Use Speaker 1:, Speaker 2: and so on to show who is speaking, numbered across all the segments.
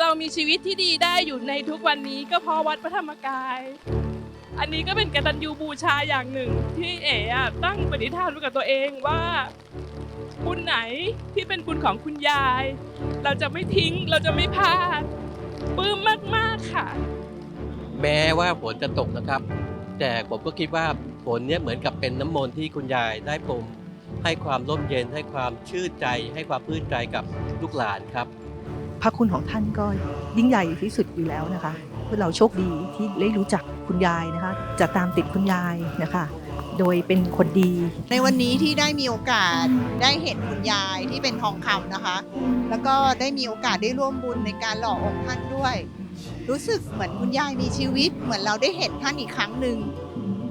Speaker 1: เรามีชีวิตที่ดีได้อยู่ในทุกวันนี้ก็เพราะวัดพระธรรมกาย อันนี้ก็เป็นกตัญญูบูชาอย่างหนึ่ง ที่เอ๋อะตั้งปณิธานไว้กับตัวเองว่าบุญไหนที่เป็นบุญของคุณยาย เราจะไม่ทิ้งเราจะไม่พลาดปลื้มมากๆค่ะ
Speaker 2: แม้ว่าฝนจะตกนะครับ แต่ผมก็คิดว่าฝนเนี่ยเหมือนกับเป็นน้ำมนต์ที่คุณยายได้พรมให้ความร่มเย็นให้ความชื่นใจ ให้ความพื้นใจกับลูกหลานครับ
Speaker 3: พระคุณของท่านก็ยิ่งใหญ่ที่สุดอยู่แล้วนะคะพวกเราโชคดีที่ได้รู้จักคุณยายนะคะจะตามติดคุณยายนะคะ โดยเป็นคนดี
Speaker 4: ในวันนี้ที่ได้มีโอกาสได้เห็นคุณยายที่เป็นทองคำนะคะ แล้วก็ได้มีโอกาสได้ร่วมบุญในการหล่อองค์ท่านด้วย รู้สึกเหมือนคุณยายมีชีวิต เหมือนเราได้เห็นท่านอีกครั้งหนึ่ง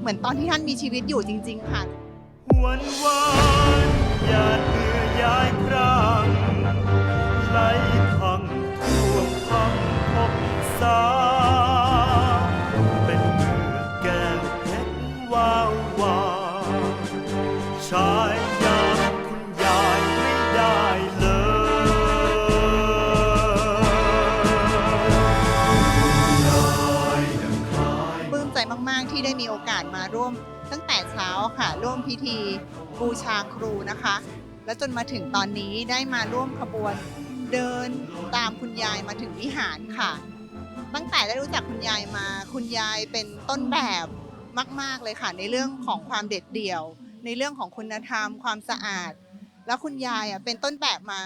Speaker 4: เหมือนตอนที่ท่านมีชีวิตอยู่จริง ๆ ค่ะ
Speaker 5: หวนวานหยาดเหงื่อยายพรางไหล
Speaker 4: ตั้งแต่เช้าค่ะร่วมพิธีบูชาครูนะคะ และจนมาถึงตอนนี้ได้มาร่วมขบวนเดินตามคุณยายมาถึงวิหารค่ะ ตั้งแต่ได้รู้จักคุณยายมา คุณยายเป็นต้นแบบมาก ๆเลยค่ะ ในเรื่องของความเด็ดเดี่ยว ในเรื่องของคุณธรรม ความสะอาด แล้วคุณยายเป็นต้นแบบมา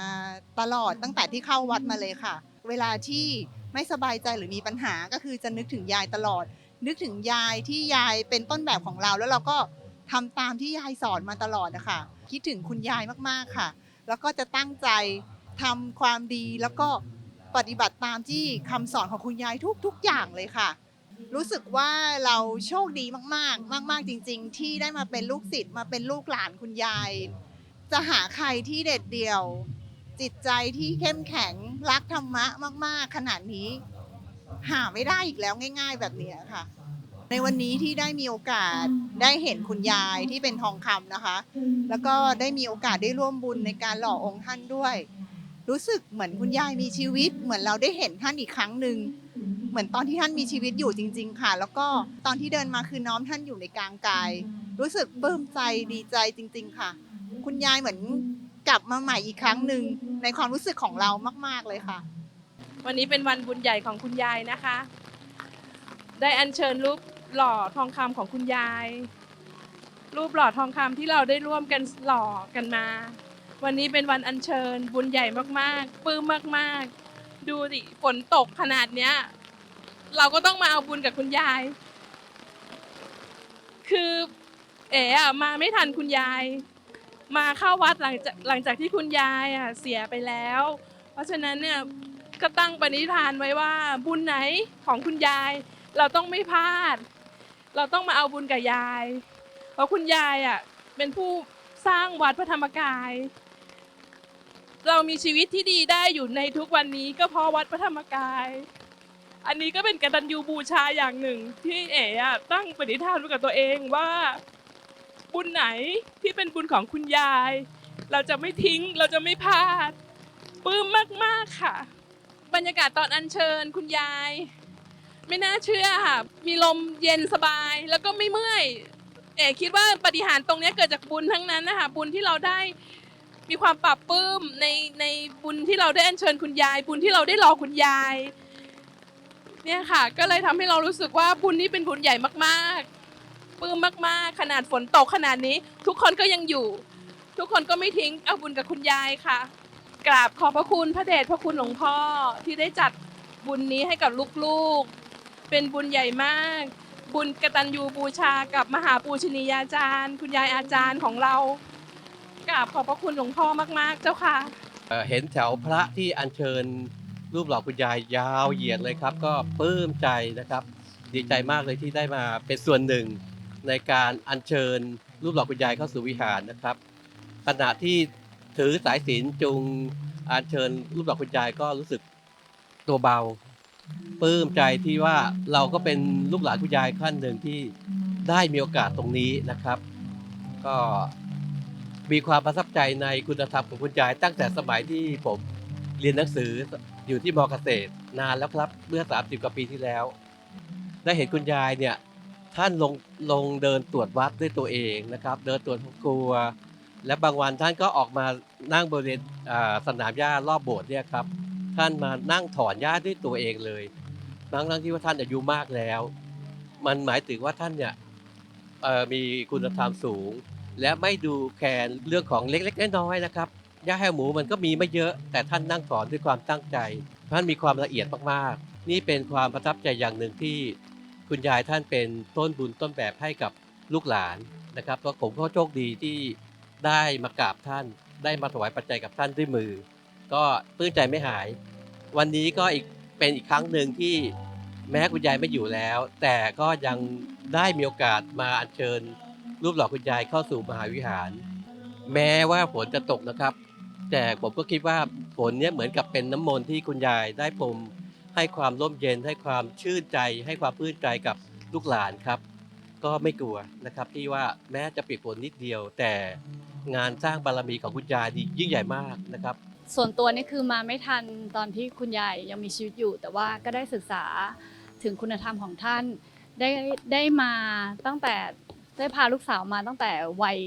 Speaker 4: ตลอดตั้งแต่ที่เข้าวัดมาเลยค่ะ เวลาที่ไม่สบายใจหรือมีปัญหาก็คือจะนึกถึงยายตลอด นึกถึงยายที่ยายเป็นต้นแบบของเรา แล้วเราก็ทำตามที่ยายสอนมาตลอดนะคะคิดถึงคุณยายมากๆค่ะ แล้วก็จะตั้งใจทำความดีแล้วก็ปฏิบัติตามที่คำสอนของคุณยายทุกๆอย่างเลยค่ะ รู้สึกว่าเราโชคดีมากๆ มาก ๆ จริง ๆ ที่ได้มาเป็นลูกศิษย์มาเป็นลูกหลานคุณยาย จะหาใครที่เด็ดเดี่ยว จิตใจที่เข้มแข็งรักธรรมะมาก ๆ ขนาดนี้ หาไม่ได้อีกแล้วง่าย ๆ แบบเนี้ยค่ะ ในวันนี้ที่ได้มีโอกาสได้เห็นคุณยายที่เป็นทองคำนะคะ แล้วก็ได้มีโอกาสได้ร่วมบุญในการหล่อองค์ท่านด้วย รู้สึกเหมือนคุณยายมีชีวิต เหมือนเราได้เห็นท่านอีกครั้งหนึ่งเหมือนตอนที่ท่านมีชีวิตอยู่จริง ๆ ค่ะ แล้วก็ตอนที่เดินมาคือน้อมท่านอยู่ในกลางกาย รู้สึกปลื้มใจดีใจจริง ๆ ค่ะ คุณยายเหมือนกลับมาใหม่อีกครั้งหนึ่งในความรู้สึกของเรามาก ๆเลยค่ะ
Speaker 1: วันนี้เป็นวันบุญใหญ่ของคุณยายนะคะ ได้อัญเชิญรูปหล่อทองคำของคุณยาย รูปหล่อทองคำที่เราได้ร่วมกันหล่อกันมา วันนี้เป็นวันอัญเชิญบุญใหญ่มากๆปลื้มมากๆ ดูดิฝนตกขนาดเนี้ย เราก็ต้องมาเอาบุญกับคุณยาย คือเอ๋อะมาไม่ทันคุณยาย มาเข้าวัดหลังจากหลังจากที่คุณยายอะเสียไปแล้ว เพราะฉะนั้นเนี่ย ก็ตั้งปณิธานไว้ว่า บุญไหนของคุณยาย เราต้องไม่พลาด เราต้องมาเอาบุญกับยาย เพราะคุณยายอะเป็นผู้สร้างวัดพระธรรมกาย เรามีชีวิตที่ดีได้อยู่ในทุกวันนี้ก็เพราะวัดพระธรรมกาย อันนี้ก็เป็นกตัญญูบูชาอย่างหนึ่ง ที่เอ๋อะตั้งปณิธานไว้กับตัวเองว่า บุญไหนที่เป็นบุญของคุณยาย เราจะไม่ทิ้งเราจะไม่พลาดปลื้มมาก ๆ ค่ะ บรรยากาศตอนอัญเชิญคุณยาย ไม่น่าเชื่อค่ะ มีลมเย็นสบายแล้วก็ไม่เมื่อย เอ๋คิดว่าปฏิหารตรงนี้เกิดจากบุญทั้งนั้นนะคะบุญที่เราได้มีความปรับปลื้มในในบุญที่เราได้อัญเชิญคุณยาย บุญที่เราได้รอคุณยาย เนี่ยค่ะ ก็เลยทำให้เรารู้สึกว่าบุญนี้เป็นบุญใหญ่มากๆปลื้มมากๆ ขนาดฝนตกขนาดนี้ ทุกคนก็ยังอยู่ ทุกคนก็ไม่ทิ้งเอาบุญกับคุณยายค่ะ กราบขอบพระคุณพระเดชพระคุณหลวงพ่อที่ได้จัดบุญนี้ให้กับลูกๆ เป็นบุญใหญ่มาก บุญกตัญญูบูชากับมหาปูชนียาจารย์ คุณยายอาจารย์ของเรากราบขอบพระคุณหลวงพ่อมากๆ เจ้าค่ะ
Speaker 2: เอ่อเห็นแถวพระที่อัญเชิญรูปหล่อคุณยายยาวเหยียดเลยครับ ก็ปลื้มใจนะครับ ดีใจมากเลยที่ได้มาเป็นส่วนหนึ่งในการอัญเชิญรูปหล่อคุณยายเข้าสู่วิหารนะครับ ขณะที่ ถือสายศีลจุงอัญเชิญรูปหล่อคุณยายก็รู้สึกตัวเบาปลื้มใจที่ว่าเราก็เป็นลูกหลานคุณยายขั้นหนึ่งที่ได้มีโอกาสตรงนี้นะครับ ก็มีความประทับใจในคุณธรรมของคุณยายตั้งแต่สมัยที่ผมเรียนหนังสืออยู่ที่มอเกษตร นานแล้วครับเมื่อ 30 กว่าปีที่แล้ว ได้เห็นคุณยายเนี่ยท่านลงลงเดินตรวจวัดด้วยตัวเองนะครับ เดินตรวจห้องครัว และบางวันท่านก็ออกมานั่งบริเวณสนามหญ้ารอบโบสถ์เนี่ยครับ ท่านมานั่งถอนหญ้าด้วยตัวเองเลยทั้งทั้งที่ว่าท่านอายุมากแล้ว มันหมายถึงว่าท่านเนี่ยมีคุณธรรมสูง และไม่ดูแคลนเรื่องของเล็กๆน้อยๆนะครับหญ้าแห้หมูมันก็มีไม่เยอะ แต่ท่านนั่งถอนด้วยความตั้งใจ ท่านมีความละเอียดมากๆ นี่เป็นความประทับใจอย่างหนึ่งที่คุณยายท่านเป็นต้นบุญต้นแบบให้กับลูกหลานนะครับก็ผมก็โชคดีที่ ได้มากราบท่าน ได้มาถวายปัจจัยกับท่านด้วยมือ ก็ปลื้มใจไม่หาย วันนี้ก็อีกเป็นอีกครั้งหนึ่งที่แม้คุณยายไม่อยู่แล้ว แต่ก็ยังได้มีโอกาสมาอัญเชิญ รูปหล่อคุณยายเข้าสู่มหาวิหาร แม้ว่าฝนจะตกนะครับ แต่ผมก็คิดว่าฝนเนี่ยเหมือนกับเป็นน้ำมนต์ที่คุณยายได้พรมให้ความร่มเย็นให้ความชื่นใจ ให้ความพื้นใจกับลูกหลานครับ ก็ไม่กลัวนะครับที่ว่าแม้จะเปียกฝนนิดเดียวแต่ งานสร้างบารมีของคุณยายนี่ยิ่งใหญ่มากนะครับ
Speaker 6: ส่วนตัวนี่คือมาไม่ทันตอนที่คุณยายยังมีชีวิตอยู่ แต่ว่าก็ได้ศึกษาถึงคุณธรรมของท่าน ได้ได้มาตั้งแต่ได้พาลูกสาวมาตั้งแต่วัย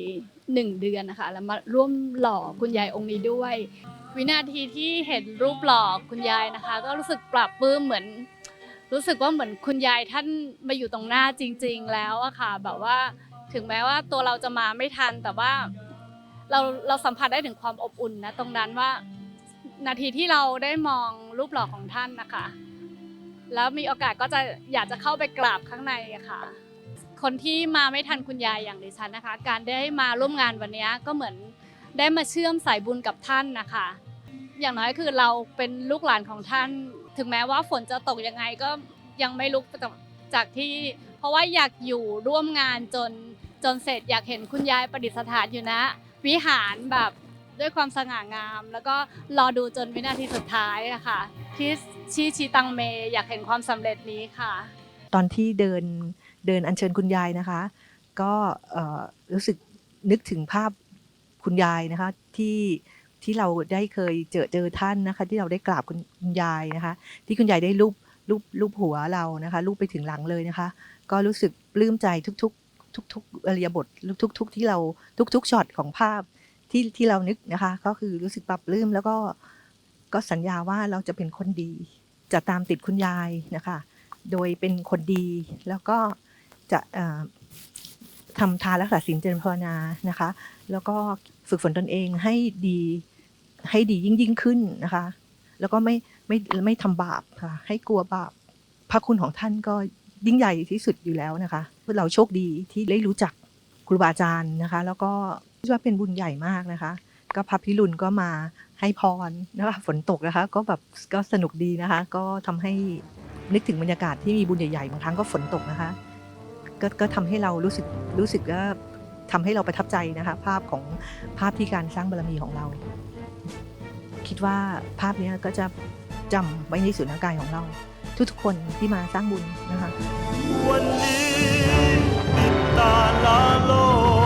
Speaker 6: หนึ่งเดือนนะคะแล้วมาร่วมหล่อคุณยายองค์นี้ด้วย วินาทีที่เห็นรูปหล่อคุณยายนะคะ ก็รู้สึกปรับปลื้มเหมือน รู้สึกว่าเหมือนคุณยายท่านมาอยู่ตรงหน้าจริง ๆ แล้วอะค่ะ แบบว่าถึงแม้ว่าตัวเราจะมาไม่ทันแต่ว่า เราเราสัมผัสได้ถึงความอบอุ่นนะตรงนั้นว่า นาทีที่เราได้มองรูปหล่อของท่านนะคะ แล้วมีโอกาสก็จะอยากจะเข้าไปกราบข้างในอะค่ะ คนที่มาไม่ทันคุณยายอย่างดิฉันนะคะ การได้มาร่วมงานวันนี้ก็เหมือนได้มาเชื่อมสายบุญกับท่านนะคะ อย่างน้อยคือเราเป็นลูกหลานของท่าน ถึงแม้ว่าฝนจะตกยังไงก็ยังไม่ลุกจากจากที่ เพราะว่าอยากอยู่ร่วมงานจนจนเสร็จอยากเห็นคุณยายประดิษฐานอยู่นะ วิหารแบบด้วยความสง่างาม แล้วก็รอดูจนวินาทีสุดท้ายอะค่ะที่ชีชีตังเมอยากเห็นความสำเร็จนี้ค่ะ
Speaker 3: ตอนที่เดินเดินอัญเชิญคุณยายนะคะ ก็รู้สึกนึกถึงภาพคุณยายนะคะที่ที่เราได้เคยเจอเจอท่านนะคะ ที่เราได้กราบคุณคุณยายนะคะ ที่คุณยายได้รูปรูปรูปหัวเรานะคะรูปไปถึงหลังเลยนะคะ ก็รู้สึกปลื้มใจทุกๆ ทุกๆอริยบททุก ๆ ที่เราทุก ๆช็อตของภาพที่ที่เรานึกนะคะ ก็คือรู้สึกปรับลื้มแล้วก็ก็สัญญาว่าเราจะเป็นคนดี จะตามติดคุณยายนะคะ โดยเป็นคนดีแล้วก็จะทำทานรักษาศีลเจริญภาวนานะคะ แล้วก็ฝึกฝนตนเองให้ดีให้ดียิ่งยิ่งขึ้นนะคะ แล้วก็ไม่ไม่ไม่ทำบาปค่ะให้กลัวบาปพระคุณของท่านก็ยิ่งใหญ่ที่สุดอยู่แล้วนะคะ เราโชคดีที่ได้รู้จักครูบาอาจารย์นะคะ แล้วก็คิดว่าเป็นบุญใหญ่มากนะคะ ก็พระพิรุณก็มาให้พรนะคะฝนตกนะคะ ก็แบบก็สนุกดีนะคะ ก็ทำให้นึกถึงบรรยากาศที่มีบุญใหญ่ๆบางครั้งก็ฝนตกนะคะก็ก็ทำให้เรารู้สึกรู้สึกว่าทำให้เราประทับใจนะคะ ภาพของภาพที่การสร้างบารมีของเรา คิดว่าภาพนี้ก็จะจำไว้ในส่วนร่างกายของเรา ทุกๆคนที่มาสร้างบุญนะคะ
Speaker 5: วันนี้ปิดตาลาโลก